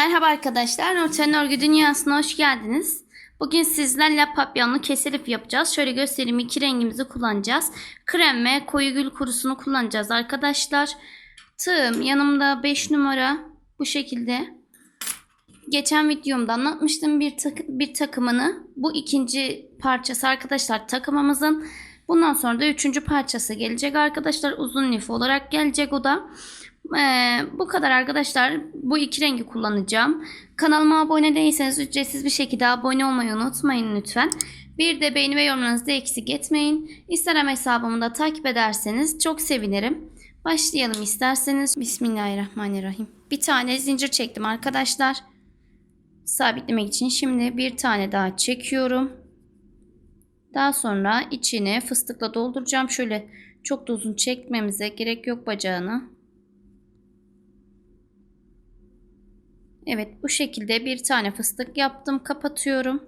Merhaba arkadaşlar, Nurten Örgü Dünyası'na hoş geldiniz. Bugün sizlerle papyonlu kesilip yapacağız. Şöyle göstereyim iki rengimizi kullanacağız. Krem ve koyu gül kurusunu kullanacağız arkadaşlar. Tığım yanımda 5 numara bu şekilde. Geçen videomda anlatmıştım bir, tak- bir takımını. Bu ikinci parçası arkadaşlar takımımızın. Bundan sonra da üçüncü parçası gelecek arkadaşlar. Uzun lif olarak gelecek o da. Ee, bu kadar arkadaşlar. Bu iki rengi kullanacağım. Kanalıma abone değilseniz ücretsiz bir şekilde abone olmayı unutmayın lütfen. Bir de beğeni ve yorumlarınızı eksik etmeyin. Instagram hesabımı da takip ederseniz çok sevinirim. Başlayalım isterseniz. Bismillahirrahmanirrahim. Bir tane zincir çektim arkadaşlar. Sabitlemek için şimdi bir tane daha çekiyorum. Daha sonra içine fıstıkla dolduracağım. Şöyle çok da uzun çekmemize gerek yok bacağını. Evet bu şekilde bir tane fıstık yaptım. Kapatıyorum.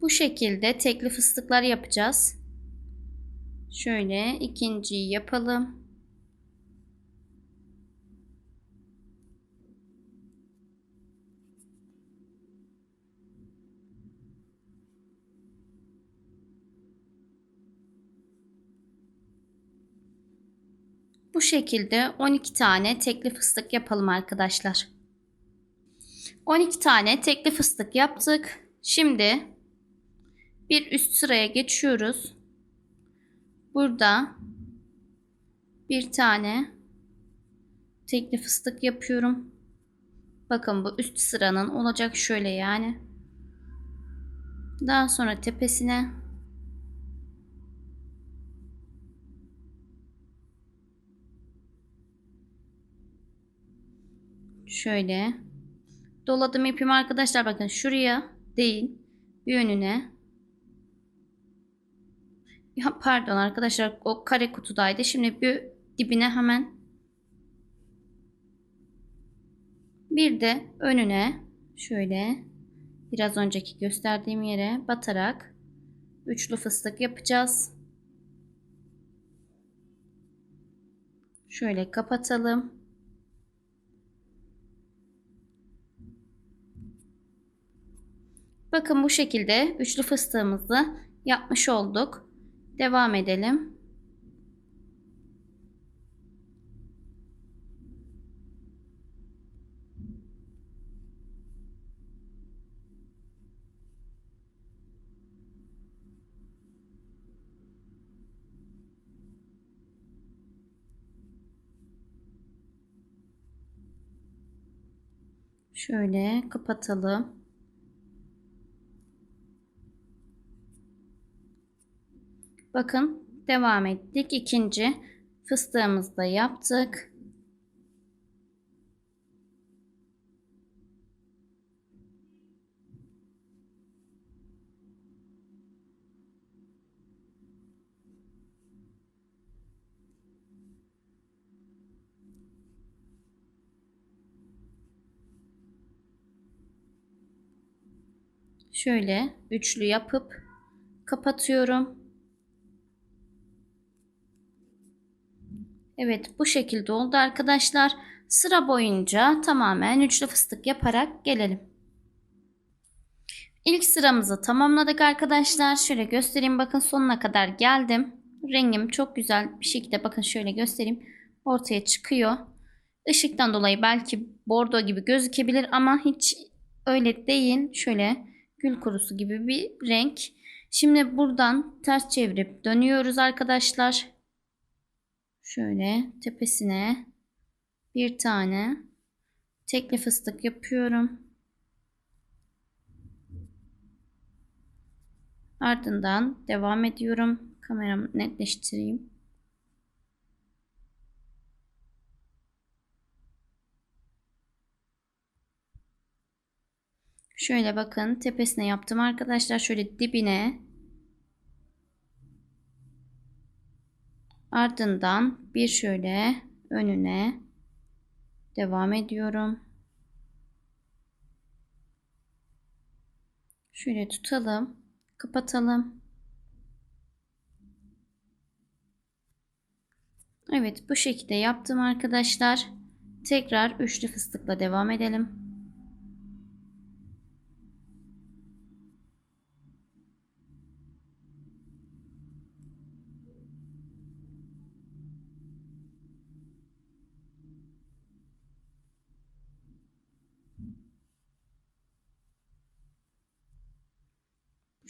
Bu şekilde tekli fıstıklar yapacağız. Şöyle ikinciyi yapalım. Bu şekilde 12 tane tekli fıstık yapalım arkadaşlar. 12 tane tekli fıstık yaptık. Şimdi bir üst sıraya geçiyoruz. Burada bir tane tekli fıstık yapıyorum. Bakın bu üst sıranın olacak şöyle yani. Daha sonra tepesine Şöyle. Doladım ipimi arkadaşlar bakın şuraya değil bir yönüne. Ya pardon arkadaşlar o kare kutudaydı. Şimdi bir dibine hemen bir de önüne şöyle biraz önceki gösterdiğim yere batarak üçlü fıstık yapacağız. Şöyle kapatalım. Bakın bu şekilde üçlü fıstığımızı yapmış olduk. Devam edelim. Şöyle kapatalım. Bakın devam ettik. İkinci fıstığımızı da yaptık. Şöyle üçlü yapıp kapatıyorum. Evet bu şekilde oldu arkadaşlar. Sıra boyunca tamamen üçlü fıstık yaparak gelelim. İlk sıramızı tamamladık arkadaşlar. Şöyle göstereyim bakın sonuna kadar geldim. Rengim çok güzel bir şekilde bakın şöyle göstereyim. Ortaya çıkıyor. Işıktan dolayı belki bordo gibi gözükebilir ama hiç öyle değil. Şöyle gül kurusu gibi bir renk. Şimdi buradan ters çevirip dönüyoruz arkadaşlar. Şöyle tepesine bir tane tekli fıstık yapıyorum. Ardından devam ediyorum. Kameramı netleştireyim. Şöyle bakın tepesine yaptım arkadaşlar. Şöyle dibine Ardından bir şöyle önüne devam ediyorum. Şöyle tutalım, kapatalım. Evet bu şekilde yaptım arkadaşlar. Tekrar üçlü fıstıkla devam edelim.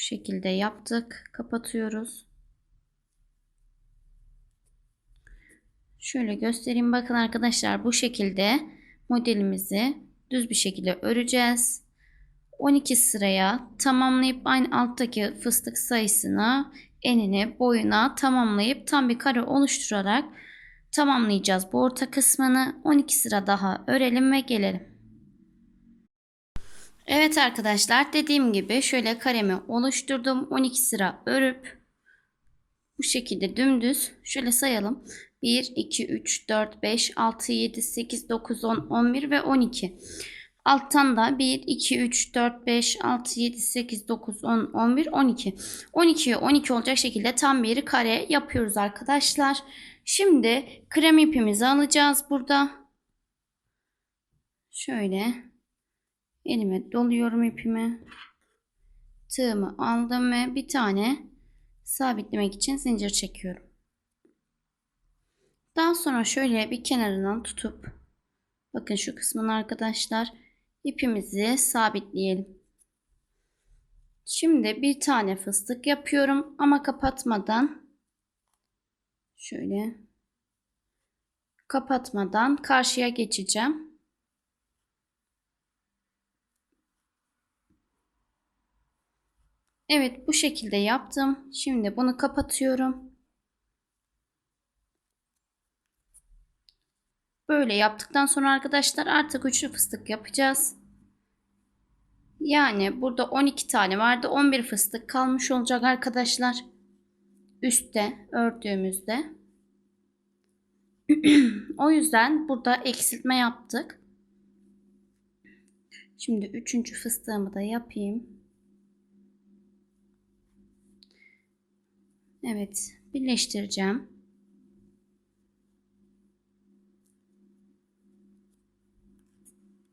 Şekilde yaptık. Kapatıyoruz. Şöyle göstereyim. Bakın arkadaşlar bu şekilde modelimizi düz bir şekilde öreceğiz. 12 sıraya tamamlayıp aynı alttaki fıstık sayısını enine boyuna tamamlayıp tam bir kare oluşturarak tamamlayacağız bu orta kısmını. 12 sıra daha örelim ve gelelim. Evet arkadaşlar dediğim gibi şöyle karemi oluşturdum. 12 sıra örüp bu şekilde dümdüz şöyle sayalım. 1, 2, 3, 4, 5, 6, 7, 8, 9, 10, 11 ve 12. Alttan da 1, 2, 3, 4, 5, 6, 7, 8, 9, 10, 11, 12. 12'ye 12 olacak şekilde tam bir kare yapıyoruz arkadaşlar. Şimdi krem ipimizi alacağız burada. Şöyle elime doluyorum ipimi. Tığımı aldım ve bir tane sabitlemek için zincir çekiyorum. Daha sonra şöyle bir kenarından tutup bakın şu kısmını arkadaşlar ipimizi sabitleyelim. Şimdi bir tane fıstık yapıyorum ama kapatmadan şöyle kapatmadan karşıya geçeceğim. Evet bu şekilde yaptım. Şimdi bunu kapatıyorum. Böyle yaptıktan sonra arkadaşlar artık üçlü fıstık yapacağız. Yani burada 12 tane vardı. 11 fıstık kalmış olacak arkadaşlar. Üste ördüğümüzde. o yüzden burada eksiltme yaptık. Şimdi üçüncü fıstığımı da yapayım. Evet, birleştireceğim.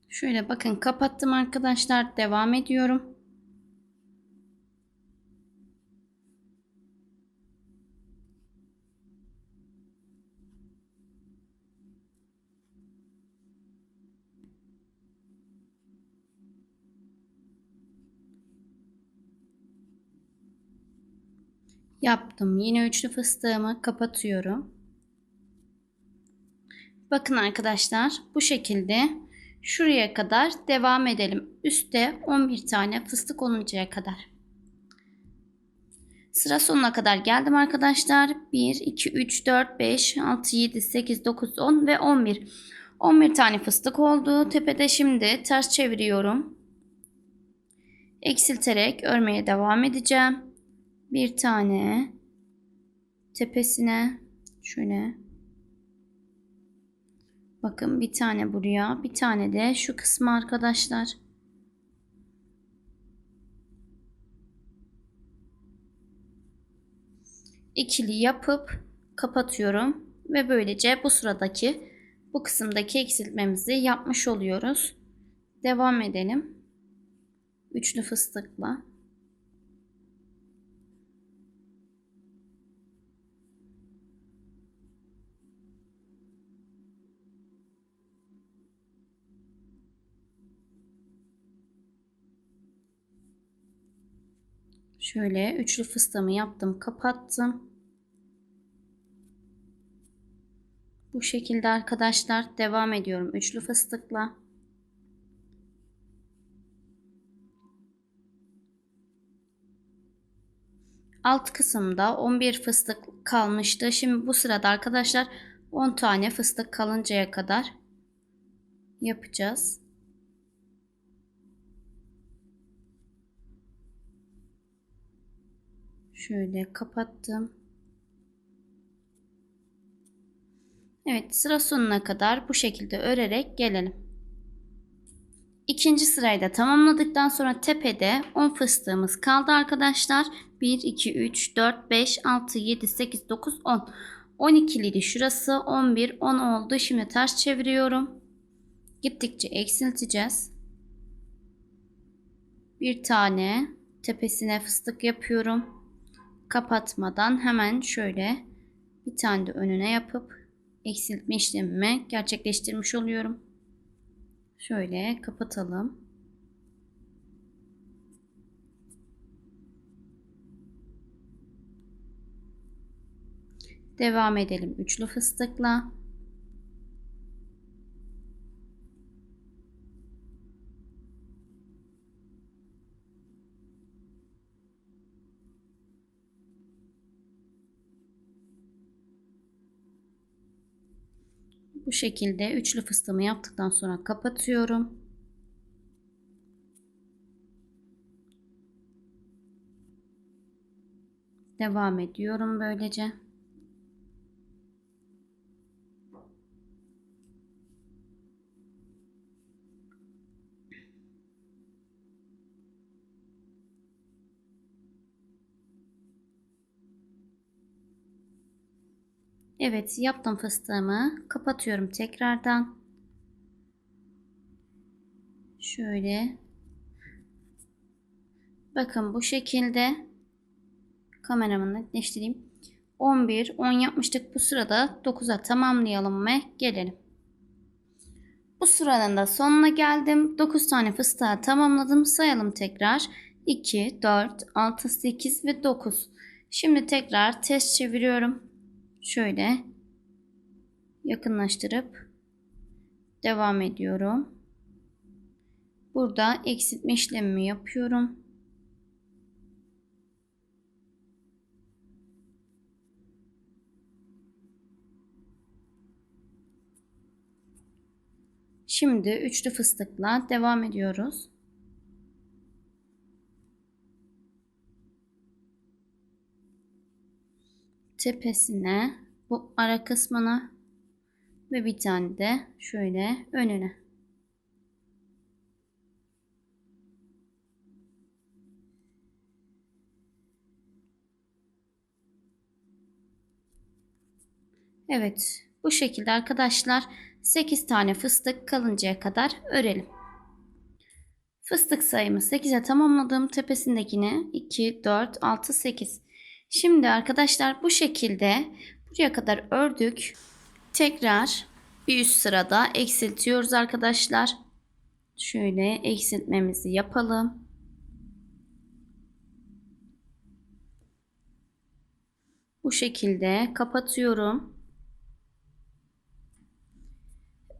Şöyle bakın kapattım arkadaşlar. Devam ediyorum. Yaptım. Yine üçlü fıstığımı kapatıyorum. Bakın arkadaşlar bu şekilde şuraya kadar devam edelim. Üste 11 tane fıstık oluncaya kadar. Sıra sonuna kadar geldim arkadaşlar. 1, 2, 3, 4, 5, 6, 7, 8, 9, 10 ve 11. 11 tane fıstık oldu. Tepede şimdi ters çeviriyorum. Eksilterek örmeye devam edeceğim. Bir tane tepesine şöyle Bakın bir tane buraya, bir tane de şu kısmı arkadaşlar. İkili yapıp kapatıyorum ve böylece bu sıradaki bu kısımdaki eksiltmemizi yapmış oluyoruz. Devam edelim. Üçlü fıstıkla. Şöyle üçlü fıstığımı yaptım, kapattım. Bu şekilde arkadaşlar devam ediyorum üçlü fıstıkla. Alt kısımda 11 fıstık kalmıştı. Şimdi bu sırada arkadaşlar 10 tane fıstık kalıncaya kadar yapacağız. Şöyle kapattım. Evet sıra sonuna kadar bu şekilde örerek gelelim. İkinci sırayı da tamamladıktan sonra tepede 10 fıstığımız kaldı arkadaşlar. 1, 2, 3, 4, 5, 6, 7, 8, 9, 10. 12'liydi şurası 11 10 oldu. Şimdi ters çeviriyorum. Gittikçe eksilteceğiz. Bir tane tepesine fıstık yapıyorum. Kapatmadan hemen şöyle bir tane de önüne yapıp eksiltme işlemimi gerçekleştirmiş oluyorum. Şöyle kapatalım. Devam edelim üçlü fıstıkla. Bu şekilde üçlü fıstığımı yaptıktan sonra kapatıyorum. Devam ediyorum böylece. Evet yaptım fıstığımı. Kapatıyorum tekrardan. Şöyle. Bakın bu şekilde. Kameramı netleştireyim. 11, 10 yapmıştık. Bu sırada 9'a tamamlayalım ve gelelim. Bu sıranın da sonuna geldim. 9 tane fıstığı tamamladım. Sayalım tekrar. 2, 4, 6, 8 ve 9. Şimdi tekrar test çeviriyorum şöyle yakınlaştırıp devam ediyorum. Burada eksiltme işlemimi yapıyorum. Şimdi üçlü fıstıkla devam ediyoruz. Tepesine bu ara kısmına ve bir tane de şöyle önüne. Evet bu şekilde arkadaşlar 8 tane fıstık kalıncaya kadar örelim. Fıstık sayımı 8'e tamamladığım tepesindekini 2, 4, 6, 8. Şimdi arkadaşlar bu şekilde buraya kadar ördük. Tekrar bir üst sırada eksiltiyoruz arkadaşlar. Şöyle eksiltmemizi yapalım. Bu şekilde kapatıyorum.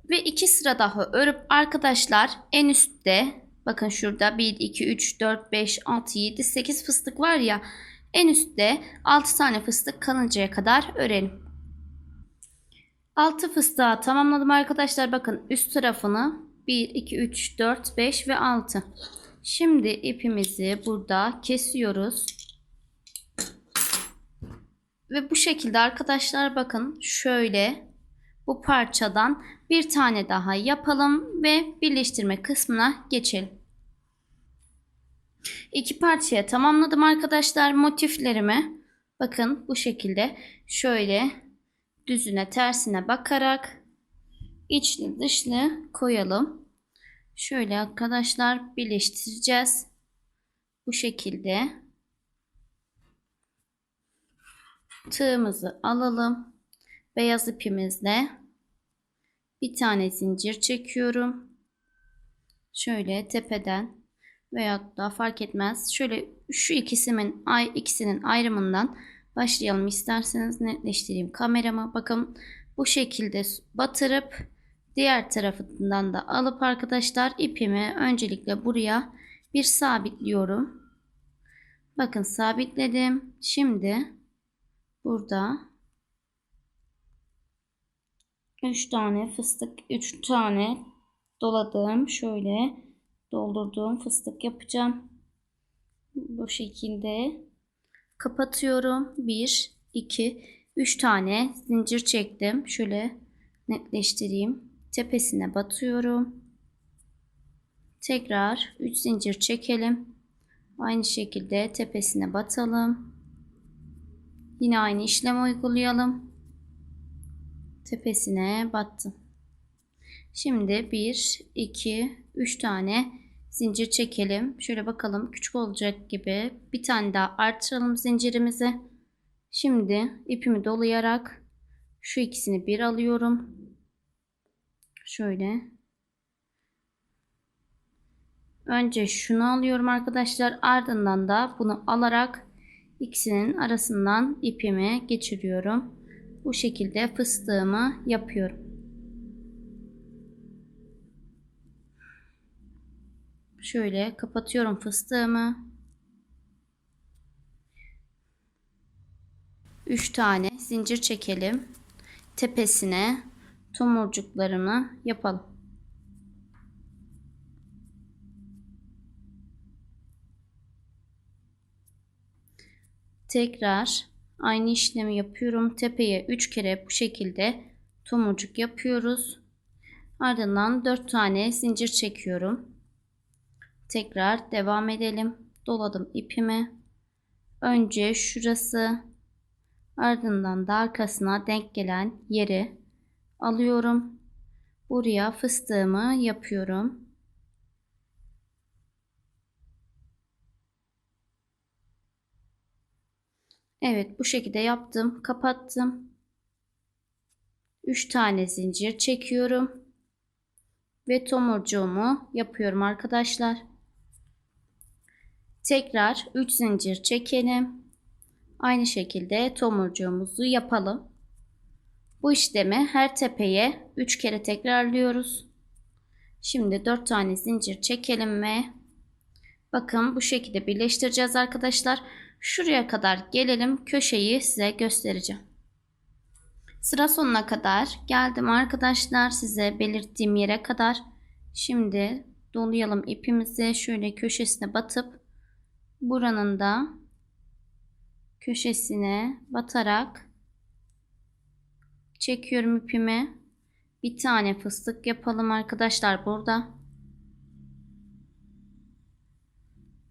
Ve iki sıra daha örüp arkadaşlar en üstte bakın şurada 1, 2, 3, 4, 5, 6, 7, 8 fıstık var ya en üstte 6 tane fıstık kalıncaya kadar örelim. 6 fıstığa tamamladım arkadaşlar. Bakın üst tarafını 1, 2, 3, 4, 5 ve 6. Şimdi ipimizi burada kesiyoruz. Ve bu şekilde arkadaşlar bakın şöyle bu parçadan bir tane daha yapalım ve birleştirme kısmına geçelim. İki parçaya tamamladım arkadaşlar motiflerimi. Bakın bu şekilde şöyle düzüne tersine bakarak içli dışlı koyalım. Şöyle arkadaşlar birleştireceğiz. Bu şekilde tığımızı alalım. Beyaz ipimizle bir tane zincir çekiyorum. Şöyle tepeden veya da fark etmez. Şöyle şu ikisinin ay ikisinin ayrımından başlayalım isterseniz netleştireyim kameramı. Bakın bu şekilde batırıp diğer tarafından da alıp arkadaşlar ipimi öncelikle buraya bir sabitliyorum. Bakın sabitledim. Şimdi burada 3 tane fıstık 3 tane doladım. Şöyle doldurduğum fıstık yapacağım. Bu şekilde kapatıyorum. 1, 2, 3 tane zincir çektim. Şöyle netleştireyim. Tepesine batıyorum. Tekrar 3 zincir çekelim. Aynı şekilde tepesine batalım. Yine aynı işlem uygulayalım. tepesine battım. Şimdi 1, 2, 3 tane zincir çekelim. Şöyle bakalım küçük olacak gibi. Bir tane daha artıralım zincirimizi. Şimdi ipimi dolayarak şu ikisini bir alıyorum. Şöyle. Önce şunu alıyorum arkadaşlar. Ardından da bunu alarak ikisinin arasından ipimi geçiriyorum. Bu şekilde fıstığımı yapıyorum. Şöyle kapatıyorum fıstığımı. 3 tane zincir çekelim. Tepesine tomurcuklarımı yapalım. Tekrar aynı işlemi yapıyorum. Tepeye 3 kere bu şekilde tomurcuk yapıyoruz. Ardından 4 tane zincir çekiyorum. Tekrar devam edelim. Doladım ipimi. Önce şurası ardından da arkasına denk gelen yeri alıyorum. Buraya fıstığımı yapıyorum. Evet bu şekilde yaptım. Kapattım. 3 tane zincir çekiyorum. Ve tomurcuğumu yapıyorum arkadaşlar. Tekrar 3 zincir çekelim. Aynı şekilde tomurcuğumuzu yapalım. Bu işlemi her tepeye 3 kere tekrarlıyoruz. Şimdi 4 tane zincir çekelim ve bakın bu şekilde birleştireceğiz arkadaşlar. Şuraya kadar gelelim. Köşeyi size göstereceğim. Sıra sonuna kadar geldim arkadaşlar. Size belirttiğim yere kadar. Şimdi dolayalım ipimizi. Şöyle köşesine batıp buranın da köşesine batarak çekiyorum ipimi. Bir tane fıstık yapalım arkadaşlar burada.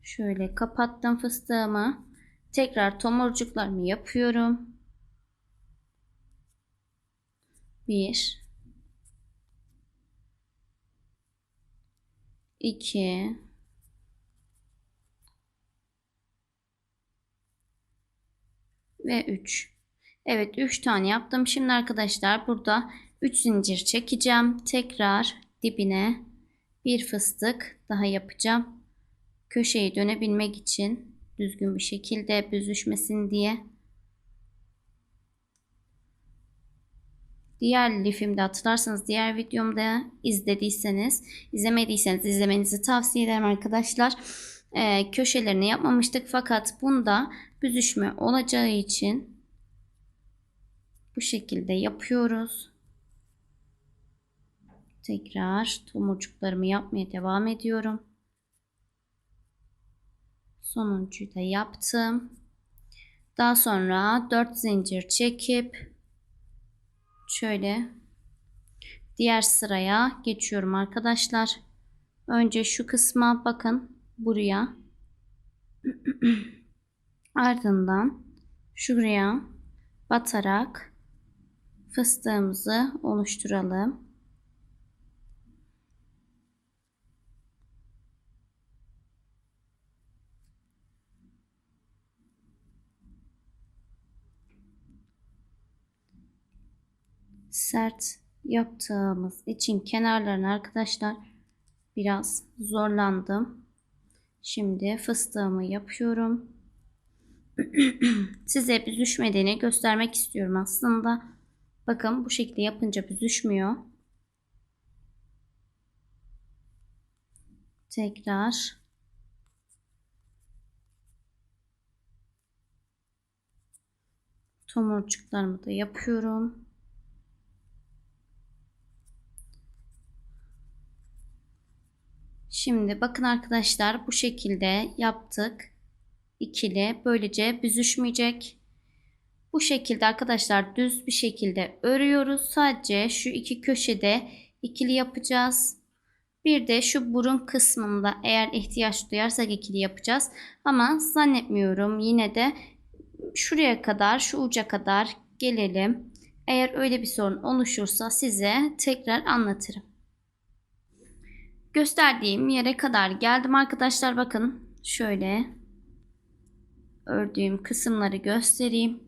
Şöyle kapattım fıstığımı. Tekrar tomurcuklarımı yapıyorum. Bir, iki, ve üç. Evet 3 tane yaptım. Şimdi arkadaşlar burada 3 zincir çekeceğim. Tekrar dibine bir fıstık daha yapacağım. Köşeyi dönebilmek için düzgün bir şekilde büzüşmesin diye. Diğer lifimde hatırlarsanız diğer videomda izlediyseniz, izlemediyseniz izlemenizi tavsiye ederim arkadaşlar. Ee, köşelerini yapmamıştık fakat bunda büzüşme olacağı için bu şekilde yapıyoruz. Tekrar tomurcuklarımı yapmaya devam ediyorum. Sonuncuyu da yaptım. Daha sonra 4 zincir çekip şöyle diğer sıraya geçiyorum arkadaşlar. Önce şu kısma bakın buraya. Ardından şuraya batarak fıstığımızı oluşturalım. sert yaptığımız için kenarlarını arkadaşlar biraz zorlandım. Şimdi fıstığımı yapıyorum. Size büzüşmediğini göstermek istiyorum aslında. Bakın bu şekilde yapınca büzüşmüyor. Tekrar tomurcuklarımı da yapıyorum. Şimdi bakın arkadaşlar bu şekilde yaptık. İkili böylece büzüşmeyecek. Bu şekilde arkadaşlar düz bir şekilde örüyoruz. Sadece şu iki köşede ikili yapacağız. Bir de şu burun kısmında eğer ihtiyaç duyarsak ikili yapacağız. Ama zannetmiyorum yine de şuraya kadar şu uca kadar gelelim. Eğer öyle bir sorun oluşursa size tekrar anlatırım. Gösterdiğim yere kadar geldim arkadaşlar bakın. Şöyle ördüğüm kısımları göstereyim.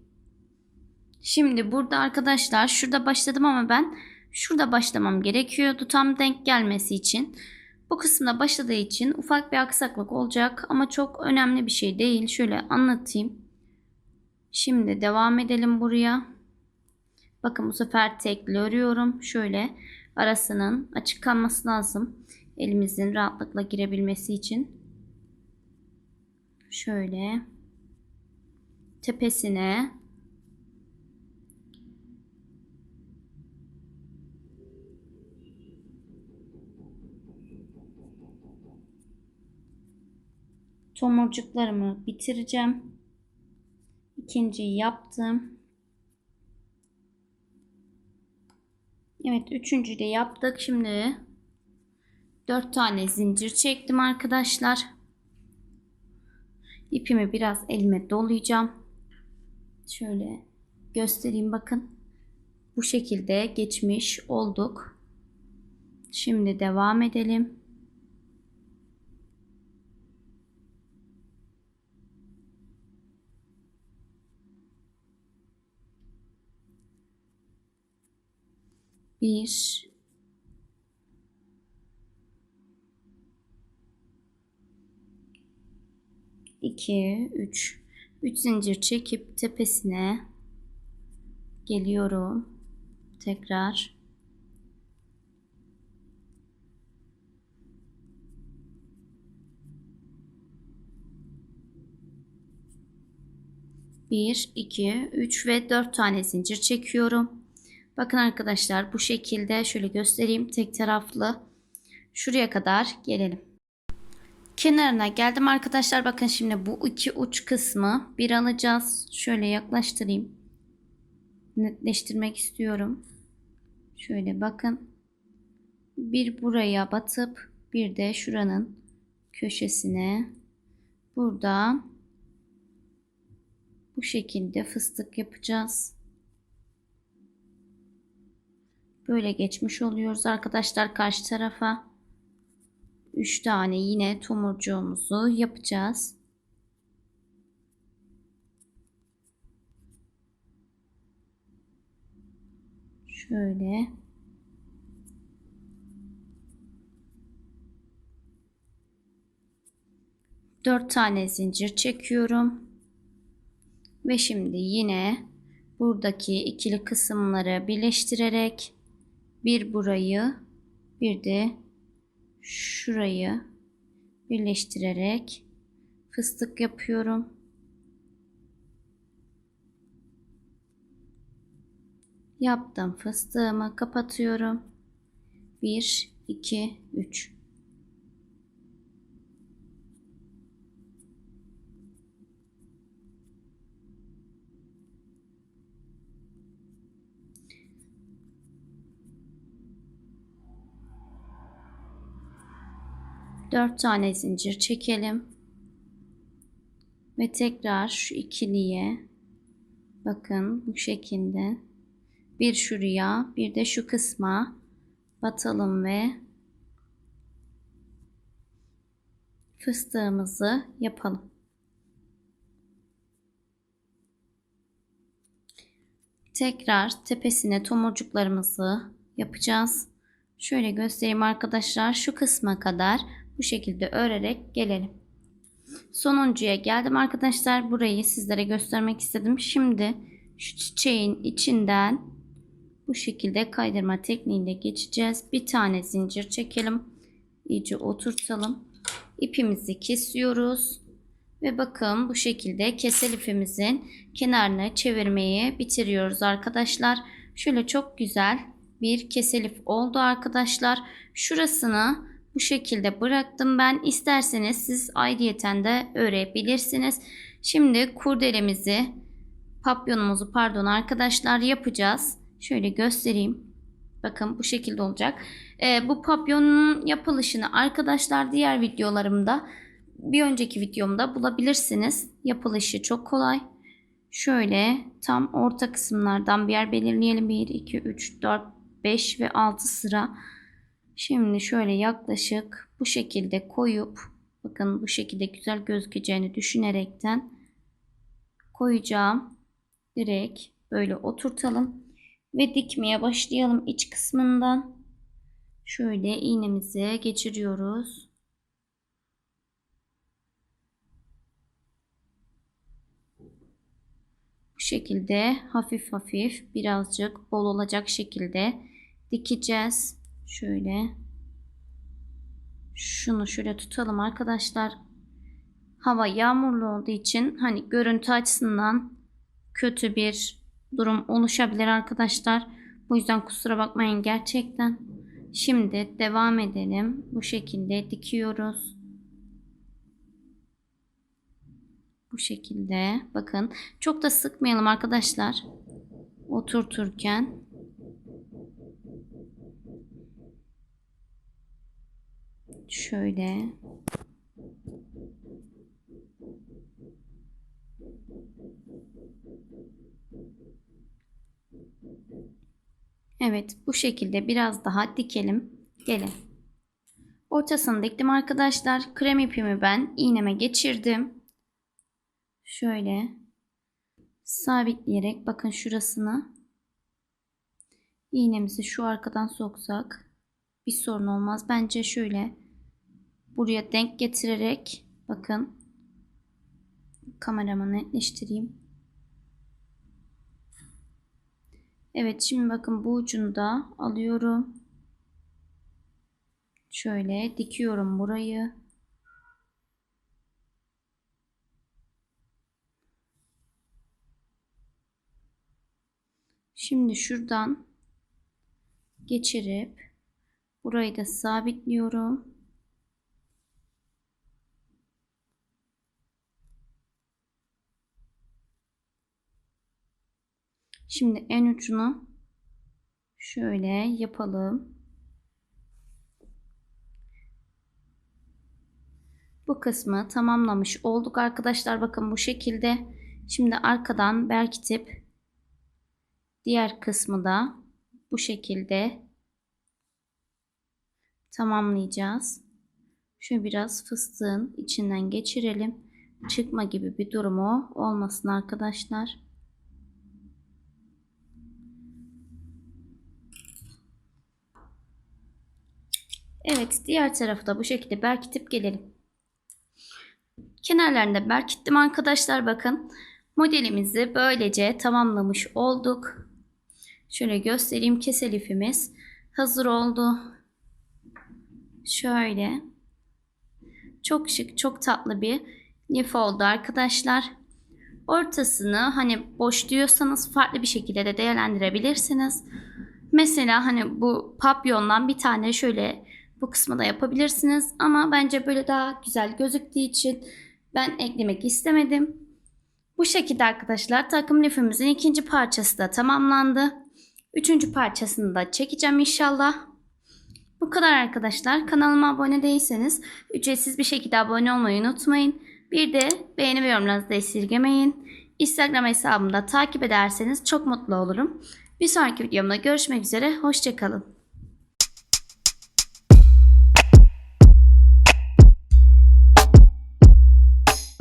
Şimdi burada arkadaşlar şurada başladım ama ben şurada başlamam gerekiyordu tam denk gelmesi için. Bu kısımda başladığı için ufak bir aksaklık olacak ama çok önemli bir şey değil. Şöyle anlatayım. Şimdi devam edelim buraya. Bakın bu sefer tekli örüyorum. Şöyle arasının açık kalması lazım. Elimizin rahatlıkla girebilmesi için. Şöyle tepesine tomurcuklarımı bitireceğim. İkinciyi yaptım. Evet üçüncüyü de yaptık. Şimdi dört tane zincir çektim arkadaşlar. İpimi biraz elime dolayacağım. Şöyle göstereyim bakın. Bu şekilde geçmiş olduk. Şimdi devam edelim. Bir, 2 3 3 zincir çekip tepesine geliyorum. Tekrar Bir, iki, üç ve dört tane zincir çekiyorum. Bakın arkadaşlar bu şekilde şöyle göstereyim tek taraflı. Şuraya kadar gelelim. Kenarına geldim arkadaşlar. Bakın şimdi bu iki uç kısmı bir alacağız. Şöyle yaklaştırayım. Netleştirmek istiyorum. Şöyle bakın. Bir buraya batıp bir de şuranın köşesine burada bu şekilde fıstık yapacağız. Böyle geçmiş oluyoruz arkadaşlar karşı tarafa. 3 tane yine tomurcuğumuzu yapacağız. Şöyle. Dört tane zincir çekiyorum. Ve şimdi yine buradaki ikili kısımları birleştirerek bir burayı bir de şurayı birleştirerek fıstık yapıyorum. Yaptım fıstığımı kapatıyorum. 1 2 3 4 tane zincir çekelim. Ve tekrar şu ikiliye bakın bu şekilde bir şuraya bir de şu kısma batalım ve fıstığımızı yapalım. Tekrar tepesine tomurcuklarımızı yapacağız. Şöyle göstereyim arkadaşlar. Şu kısma kadar bu şekilde örerek gelelim. Sonuncuya geldim arkadaşlar. Burayı sizlere göstermek istedim. Şimdi şu çiçeğin içinden bu şekilde kaydırma tekniğinde geçeceğiz. Bir tane zincir çekelim. İyice oturtalım. İpimizi kesiyoruz. Ve bakın bu şekilde kesel ipimizin kenarını çevirmeyi bitiriyoruz arkadaşlar. Şöyle çok güzel bir kesel ip oldu arkadaşlar. Şurasını bu şekilde bıraktım ben. İsterseniz siz ayrıyeten de örebilirsiniz. Şimdi kurdelemizi, papyonumuzu pardon arkadaşlar yapacağız. Şöyle göstereyim. Bakın bu şekilde olacak. Ee, bu papyonun yapılışını arkadaşlar diğer videolarımda bir önceki videomda bulabilirsiniz. Yapılışı çok kolay. Şöyle tam orta kısımlardan bir yer belirleyelim. 1, 2, 3, 4, 5 ve 6 sıra. Şimdi şöyle yaklaşık bu şekilde koyup bakın bu şekilde güzel gözükeceğini düşünerekten koyacağım. Direkt böyle oturtalım ve dikmeye başlayalım iç kısmından. Şöyle iğnemizi geçiriyoruz. Bu şekilde hafif hafif birazcık bol olacak şekilde dikeceğiz. Şöyle. Şunu şöyle tutalım arkadaşlar. Hava yağmurlu olduğu için hani görüntü açısından kötü bir durum oluşabilir arkadaşlar. Bu yüzden kusura bakmayın gerçekten. Şimdi devam edelim. Bu şekilde dikiyoruz. Bu şekilde bakın çok da sıkmayalım arkadaşlar. Oturturken şöyle Evet bu şekilde biraz daha dikelim. Gelin. Ortasını diktim arkadaşlar. Krem ipimi ben iğneme geçirdim. Şöyle sabitleyerek bakın şurasını iğnemizi şu arkadan soksak bir sorun olmaz. Bence şöyle buraya denk getirerek bakın kameramı netleştireyim. Evet şimdi bakın bu ucunu da alıyorum. Şöyle dikiyorum burayı. Şimdi şuradan geçirip burayı da sabitliyorum. Şimdi en ucunu şöyle yapalım. Bu kısmı tamamlamış olduk arkadaşlar. Bakın bu şekilde. Şimdi arkadan berkitip diğer kısmı da bu şekilde tamamlayacağız. Şöyle biraz fıstığın içinden geçirelim. Çıkma gibi bir durumu olmasın arkadaşlar. Evet diğer tarafı da bu şekilde berkitip gelelim. Kenarlarında berkittim arkadaşlar bakın. Modelimizi böylece tamamlamış olduk. Şöyle göstereyim kesel ipimiz hazır oldu. Şöyle. Çok şık çok tatlı bir lif oldu arkadaşlar. Ortasını hani boş diyorsanız farklı bir şekilde de değerlendirebilirsiniz. Mesela hani bu papyondan bir tane şöyle bu kısmı da yapabilirsiniz. Ama bence böyle daha güzel gözüktüğü için ben eklemek istemedim. Bu şekilde arkadaşlar takım lifimizin ikinci parçası da tamamlandı. Üçüncü parçasını da çekeceğim inşallah. Bu kadar arkadaşlar. Kanalıma abone değilseniz ücretsiz bir şekilde abone olmayı unutmayın. Bir de beğeni ve yorumlarınızı da esirgemeyin. Instagram hesabımda takip ederseniz çok mutlu olurum. Bir sonraki videomda görüşmek üzere. Hoşçakalın.